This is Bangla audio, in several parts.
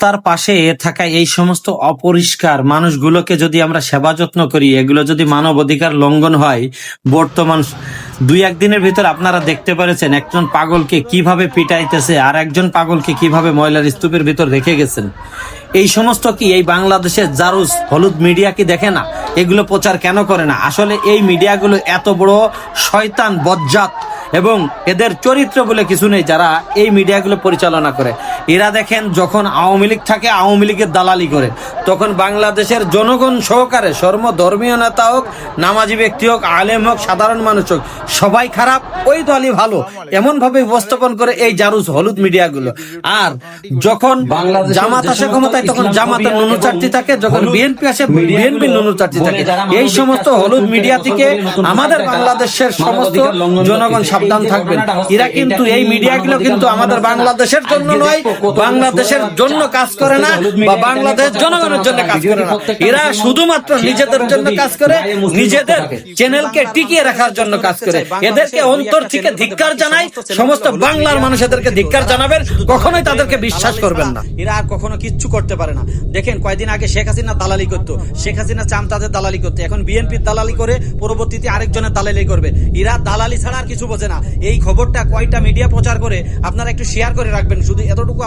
তার পাশে থাকা এই সমস্ত অপরিষ্কার মানুষগুলোকে যদি আমরা সেবা যত্ন করি, এগুলো যদি মানব অধিকার লঙ্ঘন হয়, বর্তমান দুই একদিনের ভিতর আপনারা দেখতে পেরেছেন একজন পাগলকে কীভাবে পিটাইতেছে আর একজন পাগলকে কীভাবে ময়লার স্তূপের ভিতর রেখে গেছেন। এই সমস্ত কি এই বাংলাদেশের জারুস হলুদ মিডিয়া কি দেখে না? এগুলো প্রচার কেন করে না? আসলে এই মিডিয়াগুলো এত বড় শয়তান, বজ্জাত এবং এদের চরিত্র বলে কিছু নেই যারা এই মিডিয়াগুলো পরিচালনা করে। এরা দেখেন যখন আওয়ামী লীগ থাকে আওয়ামী লীগের দালালি করে। তখন বাংলাদেশের জনগণ সহকারে সর্বধর্মীয় নেতা হোক নামাজি ব্যক্তি হোক আলেম হোক সাধারণ মানুষ হোক সবাই খারাপ ওই দলই ভালো। এমন ভাবে উপস্থাপন করে এই জারুস হলুদ মিডিয়াগুলো। আর যখন জামাত আসে ক্ষমতায় তখন জামাতের নুনু চারটি থাকে যখন বিএনপি আসে বিএনপি নুনু চারটি থাকে। এই সমস্ত হলুদ মিডিয়া থেকে আমাদের বাংলাদেশের সমস্ত জনগণ সাবধান থাকবেন। এরা কিন্তু এই মিডিয়াগুলো কিন্তু আমাদের বাংলাদেশের জন্য নয় বাংলাদেশের জন্য কাজ করে না বা বাংলাদেশ জনগণের জন্য কাজ করে না। এরা শুধুমাত্র নিজেদের জন্য কাজ করে নিজেদের চ্যানেলকে টিকিয়ে রাখার জন্য কাজ করে। এদেরকে অন্তর থেকে ধিক্কার জানাই সমস্ত বাংলার মানুষ এদেরকে ধিক্কার জানাবেন কখনোই তাদেরকে বিশ্বাস করবেন না। এরা আর কখনো কিচ্ছু করতে পারে না। দেখেন কয়দিন আগে শেখ হাসিনা দালালি করতো। শেখ হাসিনা চামচাদের দালালি করতো। এখন বিএনপির দালালি করে পরবর্তীতে আরেকজনের দালালি করবে। এরা দালালি ছাড়া আর কিছু বোঝে না। এই খবরটা কয়টা মিডিয়া প্রচার করে আপনারা একটু শেয়ার করে রাখবেন। শুধু এতটুকু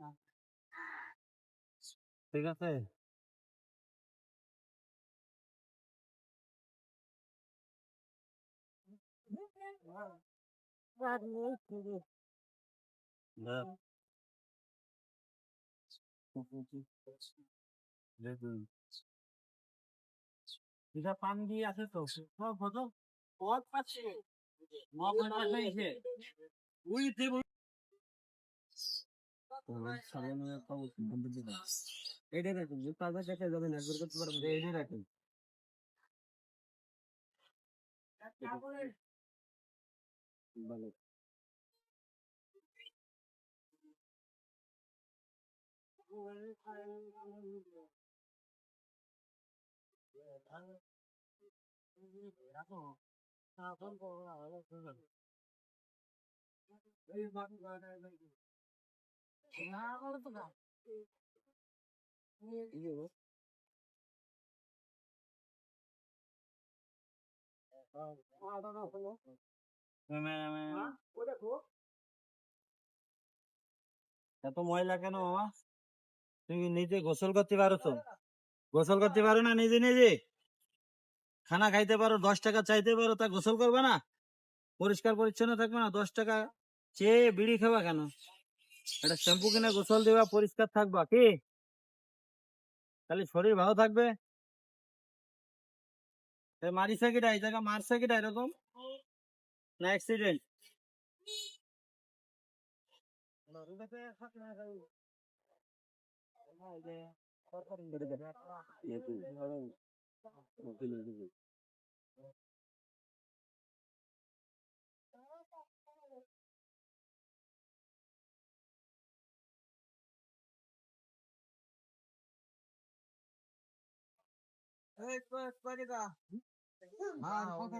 আপ- ঠিক আছে এটা পান দিয়ে আছে তো হতো পথ পাচ্ছে দেব এটা রাখুন কাগজ দেখা যাবে না করতে পারবেন এটা রাখুন Vale. Ah, এত ময়লা কেন মামা? তুমি নিজে গোসল করতে পারো তো? গোসল করতে পারো না নিজে নিজে? খানা খাইতে পারো দশ টাকা চাইতে পারো তা গোসল করবে না? পরিষ্কার পরিচ্ছন্ন থাকবে না দশ টাকা চেয়ে বিড়ি খাবা কেন? একটা শ্যাম্পু কিনে গোসল দেবা পরিষ্কার থাকবা কি? তাহলে শরীর ভালো থাকবে? মারিছে কিটা এই জায়গা মারছে কিটা এরকম? না অ্যাক্সিডেন্ট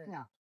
এ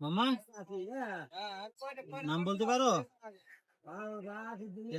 মামা নাম বলতে পারো এ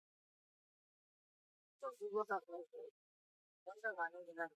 죽어서 그랬어요. 가는 게 나도.